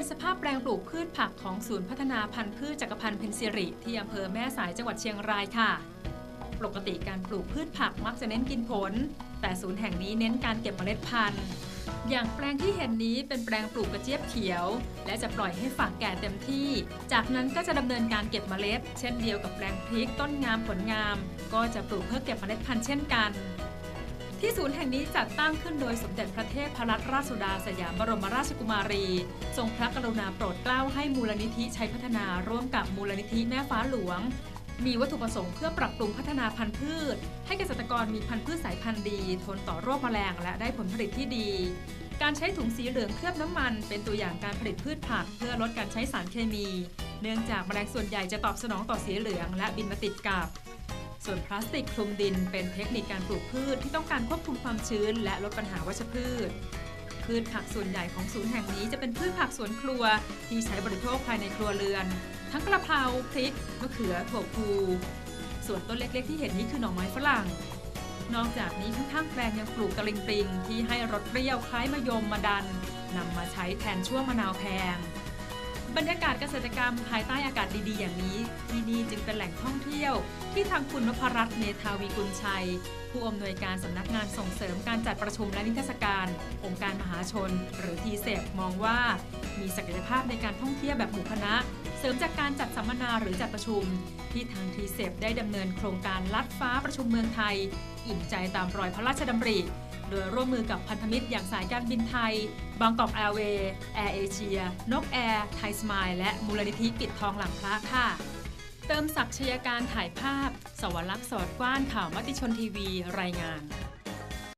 เป็นสภาพแปลงปลูกพืชผักของศูนย์พัฒนาพันธุ์พืชจักรพันธ์เพนซิริ ที่อำเภอแม่สายจังหวัดเชียงรายค่ะ ปกติการปลูกพืชผักมักจะเน้นกินผล แต่ศูนย์แห่งนี้เน้นการเก็บเมล็ดพันธุ์ อย่างแปลงที่เห็นนี้เป็นแปลงปลูกกระเจี๊ยบเขียว และจะปล่อยให้ฝักแก่เต็มที่ จากนั้นก็จะดำเนินการเก็บเมล็ด เช่นเดียวกับแปลงพริกต้นงามผลงาม ก็จะปลูกเพื่อเก็บเมล็ดพันธุ์เช่นกัน ที่ศูนย์แห่งนี้จัดตั้งขึ้นโดยสมเด็จพระเทพรัตนราชสุดาสยามบรมราชกุมารี ทรงพระกรุณาโปรดเกล้าให้มูลนิธิชัยพัฒนาร่วมกับมูลนิธิแม่ฟ้าหลวง มีวัตถุประสงค์เพื่อปรับปรุงพัฒนาพันธุ์พืช ให้เกษตรกรมีพันธุ์พืชสายพันธุ์ดี ทนต่อโรคแมลงและได้ผลผลิตที่ดี การใช้ถุงสีเหลืองเคลือบน้ำมัน เป็นตัวอย่างการผลิตพืชผัก เพื่อลดการใช้สารเคมี เนื่องจากแมลงส่วนใหญ่จะตอบสนองต่อสีเหลือง และบินมาติดกับ ส่วนพลาสติกคลุมดินเป็นเทคนิคการปลูกพืชที่ต้องการควบคุมความชื้น และลดปัญหาวัชพืช พืชผักส่วนใหญ่ของศูนย์แห่งนี้จะเป็นพืชผักสวนครัว ที่ใช้บริโภคภายในครัวเรือน ทั้งกระเพราพริกมะเขือถั่วพูส่วนต้นเล็กๆ ที่เห็นนี้คือหน่อไม้ฝรั่ง นอกจากนี้ข้างๆแปลงยังปลูกตะลิงปิงที่ให้รสเปรี้ยวคล้ายมะยมมาดันนำมาใช้แทนชั่วมะนาวแพง บรรยากาศเกษตรกรรมภายใต้อากาศดีๆ อย่างนี้ ที่นี่จึงเป็นแหล่งท่องเที่ยว ที่ทางคุณนพรัตน์เมธาวีกุลชัย ผู้อำนวยการสำนักงานส่งเสริมการจัดประชุมและนิทรรศการ องค์การมหาชน หรือทีเซมองว่า มีศักยภาพในการท่องเที่ยวแบบหมู่คณะ เสริมจากการจัดสัมมนาหรือจัดประชุม ที่ทางทีเซได้ดำเนินโครงการลัดฟ้าประชุมเมืองไทย อิ่มใจตามรอยพระราชดำริ โดยร่วมมือกับพันธมิตรอย่างสายการบินไทย บางกอกแอร์เวย์ แอร์เอเชีย นกแอร์ ไทยสมายและมูลนิธิปิดทองหลังพระค่ะ เติมศักดิ์ชยการถ่ายภาพ สวรักษ์สวัสดิ์กว้านข่าวมติชนทีวี รายงาน